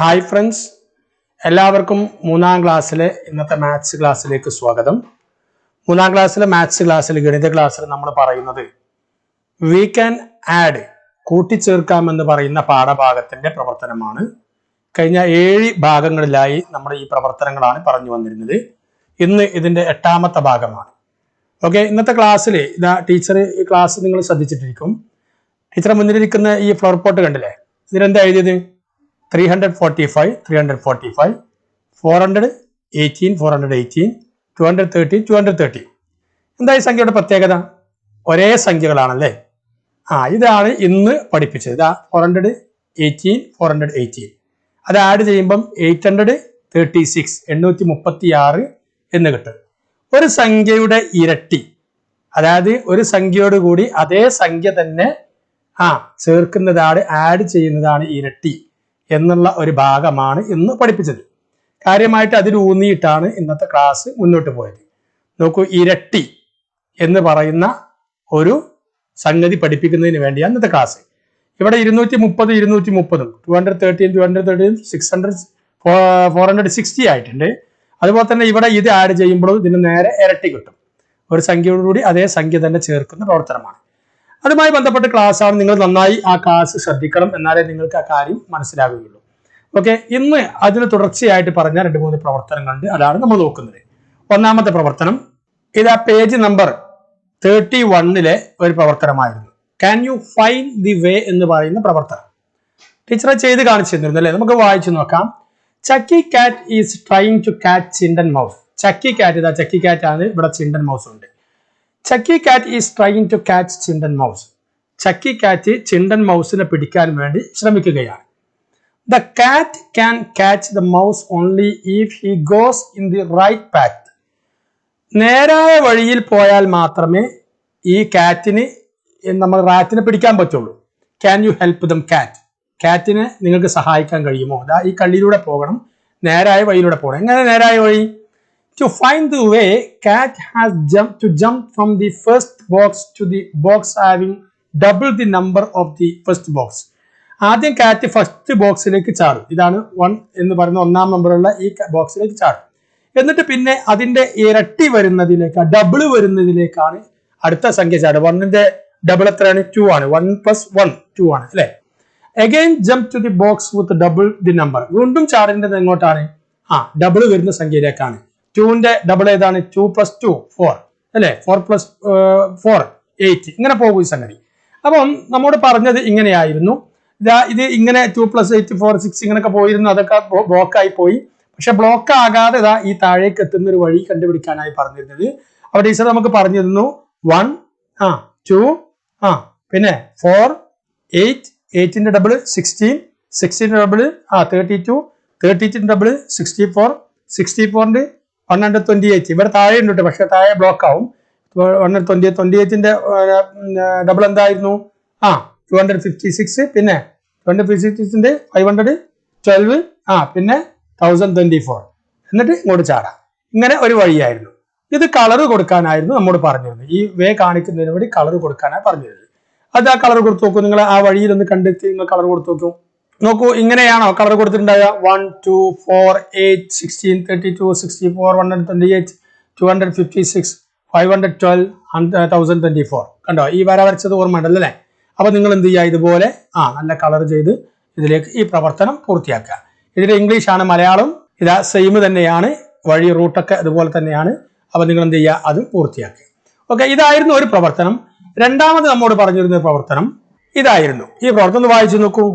Hi friends. എല്ലാവർക്കും മൂന്നാം ക്ലാസ്സിലെ ഇന്നത്തെ മാത്സ് ക്ലാസ്സിലേക്ക് സ്വാഗതം. മൂന്നാം ക്ലാസ്സിലെ മാത്സ് ക്ലാസ്സിൽ ഗണിത ക്ലാസ്സിൽ നമ്മൾ പറയുന്നത് വി ക്യാൻ ആഡ് കൂട്ടിച്ചേർക്കാമെന്ന് പറയുന്ന പാഠഭാഗത്തിന്റെ പ്രവർത്തനമാണ്. കഴിഞ്ഞ ഏഴ് ഭാഗങ്ങളിലായി നമ്മൾ ഈ പ്രവർത്തനങ്ങളാണ് പറഞ്ഞു വന്നിരുന്നത്. ഇന്ന് ഇതിന്റെ എട്ടാമത്തെ ഭാഗമാണ്. ഓക്കെ ഇന്നത്തെ ക്ലാസ്സിൽ ഇതാ ടീച്ചർ ഈ ക്ലാസ് നിങ്ങൾ ശ്രദ്ധിച്ചിട്ടിരിക്കും. ടീച്ചറെ മുന്നിലിരിക്കുന്ന ഈ ഫ്ലവർ പോട്ട് കണ്ടില്ലേ? ഇതിലെന്താ എഴുതിയത്? Three hundred forty five three hundred forty five four hundred eighteen four hundred eighteen two hundred thirty two hundred thirty എന്താ ഈ സംഖ്യയുടെ പ്രത്യേകത? ഒരേ സംഖ്യകളാണല്ലേ? ആ ഇതാണ് ഇന്ന് പഠിപ്പിച്ചത്. ഇതാ four hundred eighteen four hundred eighteen അത് ആഡ് ചെയ്യുമ്പം എയ്റ്റ് ഹൺഡ്രഡ് തേർട്ടി സിക്സ് എണ്ണൂറ്റി മുപ്പത്തി ആറ് എന്ന് കിട്ടും. ഒരു സംഖ്യയുടെ ഇരട്ടി അതായത് ഒരു സംഖ്യയോട് കൂടി അതേ സംഖ്യ തന്നെ ആ ചേർക്കുന്നതാണ് ആഡ് ചെയ്യുന്നതാണ് ഇരട്ടി. എന്നുള്ള ഒരു ഭാഗമാണ് ഇന്ന് പഠിപ്പിച്ചത്. കാര്യമായിട്ട് അതിൽ ഊന്നിയിട്ടാണ് ഇന്നത്തെ ക്ലാസ് മുന്നോട്ട് പോയത്. നോക്കൂ ഇരട്ടി എന്ന് പറയുന്ന ഒരു സംഗതി പഠിപ്പിക്കുന്നതിന് വേണ്ടിയാണ് ഇന്നത്തെ ക്ലാസ് ഇവിടെ ഇരുന്നൂറ്റി മുപ്പത് ഇരുന്നൂറ്റി മുപ്പതും two hundred thirteen two hundred thirteen six hundred four hundred sixty ആയിട്ടുണ്ട്. അതുപോലെ തന്നെ ഇവിടെ ഇത് ആഡ് ചെയ്യുമ്പോഴും ഇതിന് നേരെ ഇരട്ടി കിട്ടും. ഒരു സംഖ്യയോടുകൂടി അതേ സംഖ്യ തന്നെ ചേർക്കുന്ന പ്രവർത്തനമാണ്. അതുമായി ബന്ധപ്പെട്ട ക്ലാസ് ആണ്. നിങ്ങൾ നന്നായി ആ ക്ലാസ് ശ്രദ്ധിക്കണം എന്നാലേ നിങ്ങൾക്ക് ആ കാര്യം മനസ്സിലാകുകയുള്ളൂ. ഓക്കെ ഇന്ന് അതിന് തുടർച്ചയായിട്ട് പറഞ്ഞ രണ്ട് മൂന്ന് പ്രവർത്തനങ്ങളുണ്ട്. അതാണ് നമ്മൾ നോക്കുന്നത്. ഒന്നാമത്തെ പ്രവർത്തനം ഇത് ആ പേജ് നമ്പർ തേർട്ടി വണ്ണിലെ ഒരു പ്രവർത്തനമായിരുന്നു. Can you find the way എന്ന് പറയുന്ന പ്രവർത്തനം. ടീച്ചറെ ചെയ്ത് കാണിച്ചു തന്നിരുന്നു അല്ലേ? നമുക്ക് വായിച്ചു നോക്കാം. ചക്കി കാറ്റ് ഈസ് ട്രൈങ് ടു കാറ്റ് ചിണ്ടൻ മൗസ് ചക്കി കാറ്റ് ഇതാ ചക്കി കാറ്റ് ആണ്. ഇവിടെ ചിണ്ടൻ മൗസ് ഉണ്ട്. Chakki cat is trying to catch Chindan mouse Chakki cat Chindan മൗസിനെ പിടിക്കാൻ വേണ്ടി ശ്രമിക്കുകയാണ്. The cat can catch the mouse only if he goes in the right path നേരായ വഴിയിൽ പോയാൽ മാത്രമേ ഈ കാറ്റിന് നമ്മൾ റാറ്റിനെ പിടിക്കാൻ പറ്റുള്ളൂ. ക്യാൻ യു ഹെൽപ്പ് ദം കാറ്റ് കാറ്റിനെ നിങ്ങൾക്ക് സഹായിക്കാൻ കഴിയുമോ? അതാ ഈ കള്ളിയിലൂടെ പോകണം. നേരായ വഴിയിലൂടെ പോകണം. എങ്ങനെ നേരായ വഴി? To find the way, cat has jumped to jump from the first box to the box having double the number of the first box. ആദ്യം കാറ്റ് ഫസ്റ്റ് ബോക്സിലേക്ക് ചാടും. ഇതാണ് വൺ എന്ന് പറയുന്ന ഒന്നാം നമ്പറുള്ള ഈ ബോക്സിലേക്ക് ചാടും. എന്നിട്ട് പിന്നെ അതിന്റെ ഇരട്ടി വരുന്നതിലേക്ക് ഡബിൾ വരുന്നതിലേക്കാണ് അടുത്ത സംഖ്യ ചാടുക. വണ്ണിന്റെ ഡബിൾ എത്രയാണ്? ടു ആണ്. വൺ പ്ലസ് വൺ ടു ആണ് അല്ലെ? Again jump to the box with double the number വീണ്ടും ചാടേണ്ടത് എങ്ങോട്ടാണ്? ആ ഡബിൾ വരുന്ന സംഖ്യയിലേക്കാണ്. ടുവിന്റെ ഡബിൾ ഏതാണ്? ടു പ്ലസ് ടു ഫോർ അല്ലെ? ഫോർ പ്ലസ് ഫോർ എയ്റ്റ് ഇങ്ങനെ പോകും ഈ സംഗതി. അപ്പം നമ്മോട് പറഞ്ഞത് ഇങ്ങനെയായിരുന്നു. ഇതാ ഇത് ഇങ്ങനെ two plus eight four six ഇങ്ങനെയൊക്കെ പോയിരുന്നു. അതൊക്കെ ബ്ലോക്ക് ആയി പോയി. പക്ഷെ ബ്ലോക്ക് ആകാതെ ഇതാ ഈ താഴേക്ക് എത്തുന്ന ഒരു വഴി കണ്ടുപിടിക്കാനായി പറഞ്ഞിരുന്നത്. അപ്പോൾ ടീച്ചർ നമുക്ക് പറഞ്ഞിരുന്നു വൺ ആ ടു ആ പിന്നെ ഫോർ എയ്റ്റ് എയ്റ്റിന്റെ ഡബിൾ സിക്സ്റ്റീൻ സിക്സ്റ്റീന്റെ ഡബിൾ ആ thirty two thirty two double sixty four sixty ഫോറിന്റെ വൺ ഹൺഡ്രഡ് ട്വന്റി എയ്റ്റ് ഇവിടെ താഴെ ഉണ്ട് പക്ഷെ താഴെ ബ്ലോക്ക് ആവും. വൺ ഹൺഡ്രഡ് ട്വന്റി ട്വന്റി എയ്റ്റിന്റെ ഡബിൾ എന്തായിരുന്നു? ആ ടു ഹൺഡ്രഡ് ഫിഫ്റ്റി സിക്സ് പിന്നെ ടു ഹൺഡ്രഡ് ഫിഫ്റ്റി സിക്സിന്റെ ഫൈവ് ഹൺഡ്രഡ് ട്വൽവ് ആ പിന്നെ തൗസൻഡ് ട്വന്റി ഫോർ എന്നിട്ട് ഇങ്ങോട്ട് ചാടാം. ഇങ്ങനെ ഒരു വഴിയായിരുന്നു. ഇത് കളർ കൊടുക്കാനായിരുന്നു നമ്മോട് പറഞ്ഞിരുന്നത്. ഈ വേ കാണിക്കുന്നതിന് വേണ്ടി കളർ കൊടുക്കാനാണ് പറഞ്ഞിരുന്നത്. അത് ആ കളർ കൊടുത്തു നോക്കൂ. നിങ്ങൾ ആ വഴിയിൽ ഒന്ന് കണ്ടെത്തി നിങ്ങൾ കളർ കൊടുത്തു നോക്കൂ. നോക്കൂ ഇങ്ങനെയാണോ? Colour കൊടുത്തിട്ടുണ്ടായ one two four eight sixteen thirty two sixty four one hundred twenty eight two hundred fifty six five hundred twelve thousand twenty four കണ്ടോ? ഈ വര വരച്ചത് ഓർമ്മ ഉണ്ടല്ലോ അല്ലേ? അപ്പൊ നിങ്ങൾ എന്ത് ചെയ്യുക? ഇതുപോലെ ആ നല്ല കളർ ചെയ്ത് ഇതിലേക്ക് ഈ പ്രവർത്തനം പൂർത്തിയാക്കുക. ഇതിൽ ഇംഗ്ലീഷ് ആണ് മലയാളം. ഇതാ സെയിം തന്നെയാണ്. വഴി റൂട്ടൊക്കെ അതുപോലെ തന്നെയാണ്. അപ്പൊ നിങ്ങൾ എന്ത് ചെയ്യുക? അതും പൂർത്തിയാക്കുക. ഓക്കെ ഇതായിരുന്നു ഒരു പ്രവർത്തനം. രണ്ടാമത് നമ്മോട് പറഞ്ഞിരുന്ന പ്രവർത്തനം. ഇതായിരുന്നു. ഈ പ്രവർത്തനം വായിച്ചു നോക്കൂ.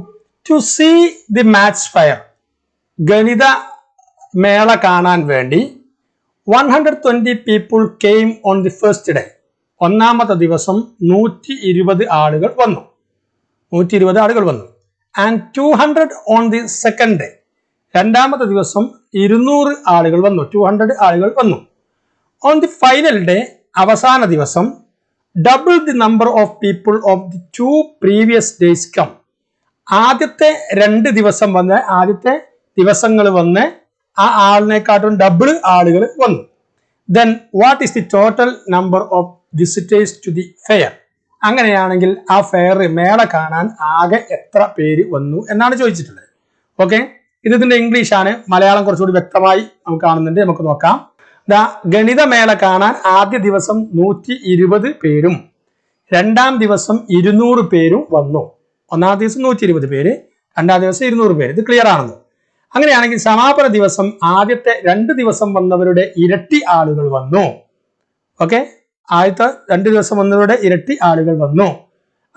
To see the maths fair ഗണിത മേള കാണാൻ വേണ്ടി one hundred twenty people came on the first day ഒന്നാമത്തെ ദിവസം നൂറ്റി ഇരുപത് ആളുകൾ വന്നു. നൂറ്റി ഇരുപത് ആളുകൾ വന്നു. And two hundred on the second day രണ്ടാമത്തെ ദിവസം ഇരുന്നൂറ് ആളുകൾ വന്നു. ടു ഹൺഡ്രഡ് ആളുകൾ വന്നു. ഓൺ ദി ഫൈനൽ ഡേ അവസാന ദിവസം double the number of people of the two previous days come ആദ്യത്തെ രണ്ട് ദിവസം വന്ന് ആദ്യത്തെ ദിവസങ്ങൾ വന്ന് ആ ആളിനെക്കാട്ടും ഡബിൾ ആളുകൾ വന്നു. Then what is the total number of visitors to the fair അങ്ങനെയാണെങ്കിൽ ആ ഫെയർ മേള കാണാൻ ആകെ എത്ര പേര് വന്നു എന്നാണ് ചോദിച്ചിട്ടുള്ളത്. ഓക്കെ ഇത് ഇതിന്റെ ഇംഗ്ലീഷ് ആണ്. മലയാളം കുറച്ചുകൂടി വ്യക്തമായി നമുക്ക് കാണുന്നുണ്ട്. നമുക്ക് നോക്കാം. ദാ ഗണിതമേള കാണാൻ ആദ്യ ദിവസം നൂറ്റി ഇരുപത് പേരും രണ്ടാം ദിവസം ഇരുന്നൂറ് പേരും വന്നു. ഒന്നാം ദിവസം നൂറ്റി ഇരുപത് പേര് രണ്ടാം ദിവസം ഇരുന്നൂറ് പേര്. ഇത് ക്ലിയർ ആണെന്ന്. അങ്ങനെയാണെങ്കിൽ സമാപന ദിവസം ആദ്യത്തെ രണ്ട് ദിവസം വന്നവരുടെ ഇരട്ടി ആളുകൾ വന്നു. ഓക്കെ ആദ്യത്തെ രണ്ട് ദിവസം വന്നവരുടെ ഇരട്ടി ആളുകൾ വന്നു.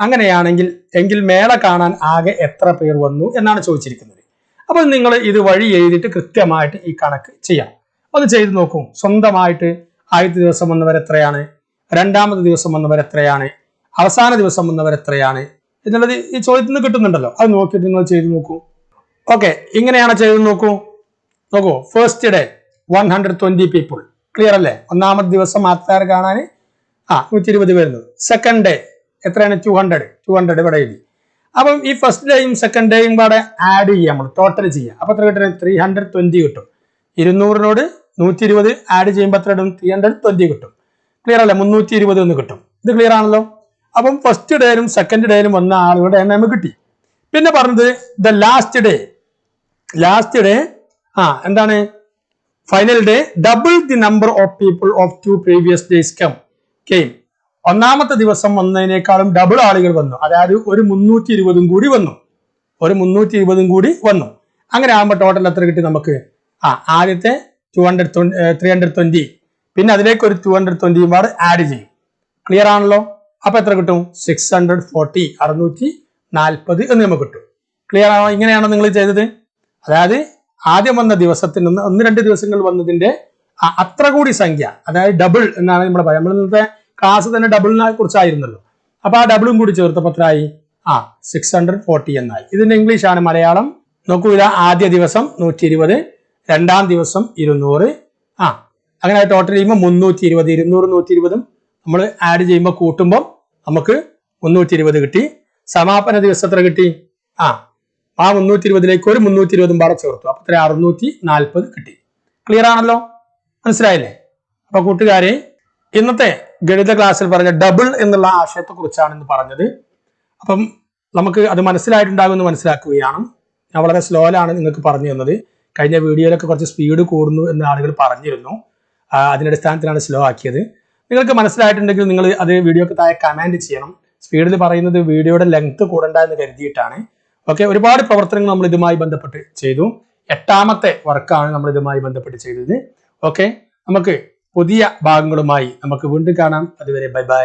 അങ്ങനെയാണെങ്കിൽ എങ്കിൽ മേള കാണാൻ ആകെ എത്ര പേർ വന്നു എന്നാണ് ചോദിച്ചിരിക്കുന്നത്. അപ്പോൾ നിങ്ങൾ ഇത് വഴി എഴുതിയിട്ട് കൃത്യമായിട്ട് ഈ കണക്ക് ചെയ്യാം. ഒന്ന് ചെയ്തു നോക്കൂ. സ്വന്തമായിട്ട് ആദ്യത്തെ ദിവസം വന്നവരെത്രയാണ് രണ്ടാമത്തെ ദിവസം വന്നവരെത്രയാണ് അവസാന ദിവസം വന്നവർ എത്രയാണ്? എന്നുള്ളത് ഈ ചോദ്യത്തിൽ നിന്ന് കിട്ടുന്നുണ്ടല്ലോ. അത് നോക്കിയിട്ട് നിങ്ങൾ ചെയ്ത് നോക്കൂ. ഓക്കെ ഇങ്ങനെയാണ് ചെയ്ത് നോക്കൂ. നോക്കൂ first day one hundred twenty people clear അല്ലേ? ഒന്നാമത്തെ ദിവസം ആൾക്കാർ കാണാൻ ആ നൂറ്റി ഇരുപത് വരുന്നത്. സെക്കൻഡ് ഡേ എത്രയാണ്? ടു ഹൺഡ്രഡ് ടു ഹൺഡ്രഡ് ഇവിടെ എഴുതി. അപ്പം ഈ ഫസ്റ്റ് ഡേയും സെക്കൻഡ് ഡേയും കൂടെ ആഡ് ചെയ്യാം നമ്മൾ ടോട്ടൽ ചെയ്യാം. അപ്പൊ എത്ര കിട്ടുന്നത് ത്രീ ഹൺഡ്രഡ് ട്വന്റി കിട്ടും. ഇരുന്നൂറിനോട് നൂറ്റി ഇരുപത് ആഡ് ചെയ്യുമ്പോൾ എത്ര ഇടും ത്രീ ഹൺഡ്രഡ് കിട്ടും. ക്ലിയർ അല്ലേ? മുന്നൂറ്റി ഇരുപത് എന്ന് കിട്ടും. ഇത് ക്ലിയർ ആണല്ലോ? അപ്പം ഫസ്റ്റ് ഡേയിലും സെക്കൻഡ് ഡേയിലും വന്ന ആളുകളുടെ എണ്ണം നമുക്ക് കിട്ടി. പിന്നെ പറഞ്ഞത് the last day last day ആ എന്താണ്? Final day double the number of people of two previous days come came ഒന്നാമത്തെ ദിവസം വന്നതിനേക്കാളും ഡബിൾ ആളുകൾ വന്നു. അതായത് ഒരു മുന്നൂറ്റി ഇരുപതും കൂടി വന്നു. ഒരു മുന്നൂറ്റി ഇരുപതും കൂടി വന്നു. അങ്ങനെ ആകുമ്പോൾ ടോട്ടൽ എത്ര കിട്ടി നമുക്ക്? ആ ആദ്യത്തെ two hundred three hundred twenty പിന്നെ അതിലേക്ക് ഒരു ടു ഹൺഡ്രഡ് ട്വന്റിയും ആഡ് ചെയ്യും. ക്ലിയർ ആണല്ലോ? അപ്പൊ എത്ര കിട്ടും? സിക്സ് ഹൺഡ്രഡ് ഫോർട്ടി അറുന്നൂറ്റി നാൽപ്പത് എന്ന് നമുക്ക് കിട്ടും. ക്ലിയർ ആണോ? ഇങ്ങനെയാണോ നിങ്ങൾ ചെയ്തത്? അതായത് ആദ്യം വന്ന ദിവസത്തിൽ നിന്ന് ഒന്ന് രണ്ട് ദിവസങ്ങൾ വന്നതിന്റെ അത്ര കൂടി സംഖ്യ അതായത് ഡബിൾ എന്നാണ് നമ്മൾ പറയാം നമ്മൾ ഇന്നത്തെ ക്ലാസ് തന്നെ ഡബിളിനെ കുറിച്ചായിരുന്നല്ലോ. അപ്പൊ ആ ഡബിളും കൂടി ചേർത്തപ്പോൾ എത്രയായി? ആ സിക്സ് ഹൺഡ്രഡ് ഫോർട്ടി എന്നായി. ഇതിന്റെ ഇംഗ്ലീഷ് ആണ് മലയാളം. നോക്കൂ ഇതാ ആദ്യ ദിവസം നൂറ്റി ഇരുപത് രണ്ടാം ദിവസം ഇരുന്നൂറ്. ആ അങ്ങനെ ടോട്ടൽ ചെയ്യുമ്പോൾ മുന്നൂറ്റി ഇരുപത് ഇരുന്നൂറ് നൂറ്റി ഇരുപതും നമ്മൾ ആഡ് ചെയ്യുമ്പോൾ കൂട്ടുമ്പോൾ നമുക്ക് മുന്നൂറ്റി ഇരുപത് കിട്ടി. സമാപന ദിവസം എത്ര കിട്ടി? ആ ആ മുന്നൂറ്റി ഇരുപതിലേക്ക് ഒരു മുന്നൂറ്റി ഇരുപതും പാടെ ചേർത്തു. അപ്പൊ ഇത്ര അറുന്നൂറ്റി നാൽപ്പത് കിട്ടി. ക്ലിയർ ആണല്ലോ? മനസ്സിലായില്ലേ? അപ്പൊ കൂട്ടുകാരെ ഇന്നത്തെ ഗണിത ക്ലാസ്സിൽ പറഞ്ഞ ഡബിൾ എന്നുള്ള ആശയത്തെ കുറിച്ചാണ് ഇന്ന് പറഞ്ഞത്. അപ്പം നമുക്ക് അത് മനസ്സിലായിട്ടുണ്ടാകുമെന്ന് മനസ്സിലാക്കുകയാണ്. ഞാൻ വളരെ സ്ലോയിലാണ് നിങ്ങൾക്ക് പറഞ്ഞു തന്നത്. കഴിഞ്ഞ വീഡിയോയിലൊക്കെ കുറച്ച് സ്പീഡ് കൂടുന്നു എന്ന് ആളുകൾ പറഞ്ഞിരുന്നു. അതിനടിസ്ഥാനത്തിലാണ് സ്ലോ ആക്കിയത്. നിങ്ങൾക്ക് മനസ്സിലായിട്ടുണ്ടെങ്കിൽ നിങ്ങൾ അത് വീഡിയോക്ക് താഴെ കമാൻഡ് ചെയ്യണം. സ്പീഡിൽ പറയുന്നത് വീഡിയോയുടെ ലെങ്ത് കൂടണ്ട എന്ന് കരുതിയിട്ടാണ്. ഓക്കെ ഒരുപാട് പ്രവർത്തനങ്ങൾ നമ്മൾ ഇതുമായി ബന്ധപ്പെട്ട് ചെയ്തു. എട്ടാമത്തെ വർക്കാണ് നമ്മൾ ഇതുമായി ബന്ധപ്പെട്ട് ചെയ്തത്. ഓക്കെ നമുക്ക് പുതിയ ഭാഗങ്ങളുമായി നമുക്ക് വീണ്ടും കാണാം. അതുവരെ ബൈ ബൈ